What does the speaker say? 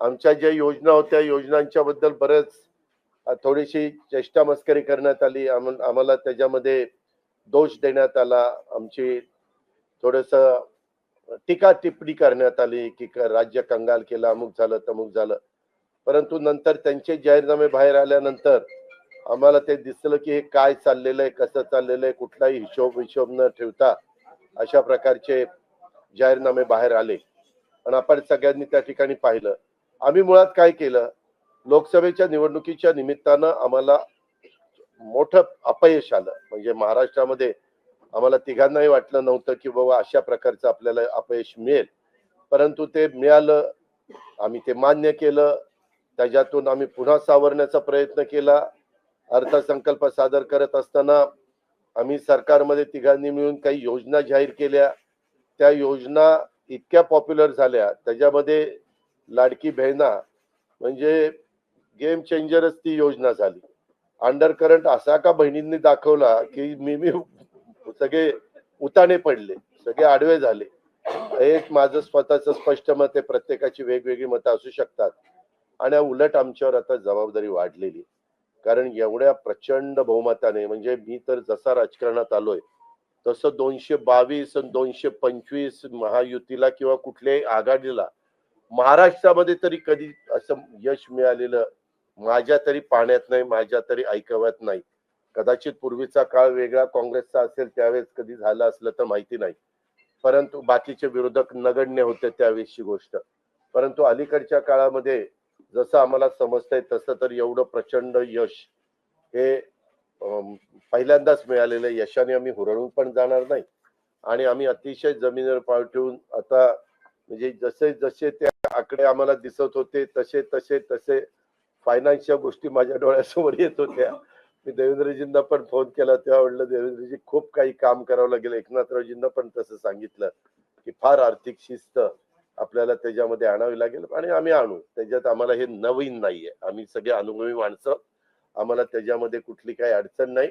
आमच्या ज्या योजना होत्या योजनांच्या बद्दल बरेच थोडीशी चेष्टा मस्करी करण्यात आली. आम्हाला त्याच्यामध्ये दोष देण्यात आला. आमची थोडस टीका टिप्पणी करण्यात आली की क- राज्य कंगाल केलं अमुक झालं तमुक झालं. परंतु नंतर त्यांचे जाहीरनामे बाहेर आल्यानंतर आम्हाला ते दिसलं की हे काय चाललेलं आहे कसं चाललेलं आहे कुठलाही हिशोब हिशोब न ठेवता अशा प्रकारचे जाहीरनामे बाहेर आले. आणि आपण सगळ्यांनी त्या ठिकाणी पाहिलं. आम्ही मुळात काय केलं? लोकसभेच्या निवडणुकीच्या निमित्तानं आम्हाला मोठं अपयश आलं. म्हणजे महाराष्ट्रामध्ये आम्हाला तिघांनाही वाटलं नव्हतं की बाबा अशा प्रकारचं आपल्याला अपयश मिळेल. परंतु ते मिळालं. आम्ही ते मान्य केलं. त्याच्यातून आम्ही पुन्हा सावरण्याचा प्रयत्न केला. अर्थसंकल्प सादर करत असताना आम्ही सरकारमध्ये तिघांनी मिळून काही योजना जाहीर केल्या. त्या योजना इतक्या पॉप्युलर झाल्या. त्याच्यामध्ये लाडकी बहिणा म्हणजे गेम चेंजरच ती योजना झाली. अंडर करंट असा का बहिणींनी दाखवला की मी मी सगळे उताने पडले सगळे आडवे झाले. एक माझं स्वतःच स्पष्ट मत आहे प्रत्येकाची वेगवेगळी मतं असू शकतात. आणि उलट आमच्यावर आता जबाबदारी वाढलेली कारण एवढ्या प्रचंड बहुमताने म्हणजे मी तर जसा राजकारणात आलोय तसं दोनशे बावीस आणि दोनशे पंचवीस महायुतीला किंवा कुठल्याही आघाडीला महाराष्ट्रामध्ये तरी कधी असं यश मिळालेलं माझ्या तरी पाहण्यात नाही माझ्या तरी ऐकवत नाही. कदाचित पूर्वीचा काळ वेगळा काँग्रेसचा असेल त्यावेळेस कधी झालं असलं तर माहिती नाही. परंतु बाकीचे विरोधक नगण्य होते त्यावेळेसची गोष्ट. परंतु अलीकडच्या काळामध्ये जसं आम्हाला समजतंय तसं तर एवढं प्रचंड यश हे पहिल्यांदाच मिळालेलं यशाने आम्ही हुरळून पण जाणार नाही. आणि आम्ही अतिशय जमिनीवर पाव ठेवून आता म्हणजे जसे जसे ते आकडे आम्हाला दिसत होते तसे तसे तसे फायनान्सच्या गोष्टी माझ्या डोळ्यासमोर येत होत्या. मी देवेंद्रजींना पण फोन केला तेव्हा म्हटलं देवेंद्रजी खूप काही काम करावं लागेल. एकनाथरावजींना पण तसं सांगितलं की फार आर्थिक शिस्त आपल्याला त्याच्यामध्ये आणावी लागेल आणि आम्ही आणू. त्याच्यात आम्हाला हे नवीन नाहीये. आम्ही सगळे अनुभवी माणसं. आम्हाला त्याच्यामध्ये कुठली काही अडचण नाही.